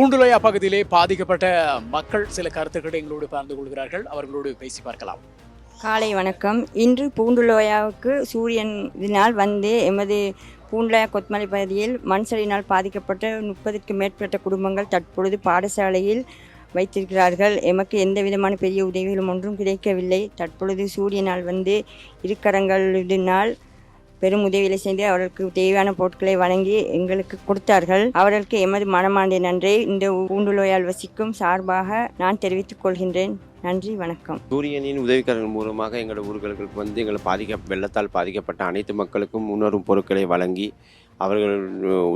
பூண்டுலோயா பகுதியிலே பாதிக்கப்பட்ட மக்கள் சில கருத்துக்களை எங்களோடு பகிர்ந்து கொள்கிறார்கள். அவர்களோடு பேசி பார்க்கலாம். காலை வணக்கம். இன்று பூண்டுலோயாவுக்கு சூரியன் இதனால் வந்து எமது பூண்டுலோயா கொத்மலை பகுதியில் மண்சரியினால் பாதிக்கப்பட்ட முப்பதுக்கு மேற்பட்ட குடும்பங்கள் தற்பொழுது பாடசாலையில் வைத்திருக்கிறார்கள். எமக்கு எந்த விதமான பெரிய உதவிகளும் ஒன்றும் கிடைக்கவில்லை. தற்பொழுது சூரியனால் வந்து இருக்கரங்களினால் பெரும் உதவிகளை செய்து அவர்களுக்கு தேவையான பொருட்களை வழங்கி எங்களுக்கு கொடுத்தார்கள். அவர்களுக்கு எமது மனமார்ந்த நன்றி. இந்த ஊண்டுலோயால் வசிக்கும் சார்பாக நான் தெரிவித்துக் கொள்கின்றேன். நன்றி வணக்கம். சூரியனின் உதவிக்காரர்கள் மூலமாக எங்களோட ஊர்களுக்கு வந்து எங்களை பாதிக்க வெள்ளத்தால் பாதிக்கப்பட்ட அனைத்து மக்களுக்கும் முன்னரும் பொருட்களை வழங்கி அவர்கள்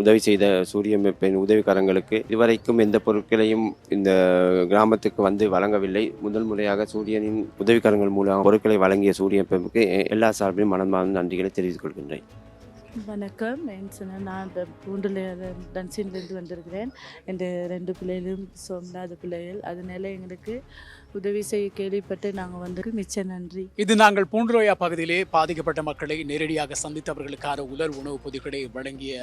உதவி செய்த சூரிய பெண் உதவிக்காரங்களுக்கு இதுவரைக்கும் எந்த பொருட்களையும் இந்த கிராமத்துக்கு வந்து வழங்கவில்லை. முதல் முறையாக சூரியனின் உதவிக்காரங்கள் மூலம் பொருட்களை வழங்கிய சூரிய பெண்ணுக்கு எல்லா சார்பிலும் மனமார்ந்த நன்றிகளை தெரிவித்துக் கொள்கின்றேன். வணக்கம். என் சொன்ன நான் இந்த பூண்டில் டன்சின்லேருந்து வந்திருக்கிறேன். என் ரெண்டு பிள்ளைகளும் சொல்லாத பிள்ளைகள். அதனால எங்களுக்கு உதவி செய்ய கேள்விப்பட்டு நாங்கள் வந்து மிச்ச நன்றி. இது நாங்கள் பூண்டுரோயா பகுதியிலே பாதிக்கப்பட்ட மக்களை நேரடியாக சந்தித்தவர்களுக்கான உலர் உணவுப் பொதிகளை வழங்கிய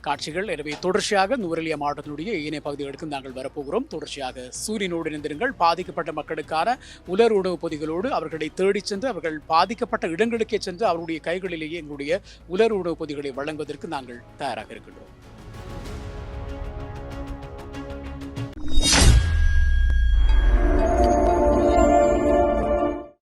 காட்சிகள். எனவே தொடர்ச்சியாக நூரலியா மாவட்டத்தினுடைய ஏனைய பகுதிகளுக்கு நாங்கள் வரப்போகிறோம். தொடர்ச்சியாக சூரியனோடு இணைந்திருங்கள். பாதிக்கப்பட்ட மக்களுக்கான உலர் உணவுப் பொதிகளோடு அவர்களை தேடிச் சென்று அவர்கள் பாதிக்கப்பட்ட இடங்களுக்கே சென்று அவருடைய கைகளிலேயே எங்களுடைய உலர் உணவுப் பொதிகளை வழங்குவதற்கு நாங்கள் தயாராக இருக்கின்றோம்.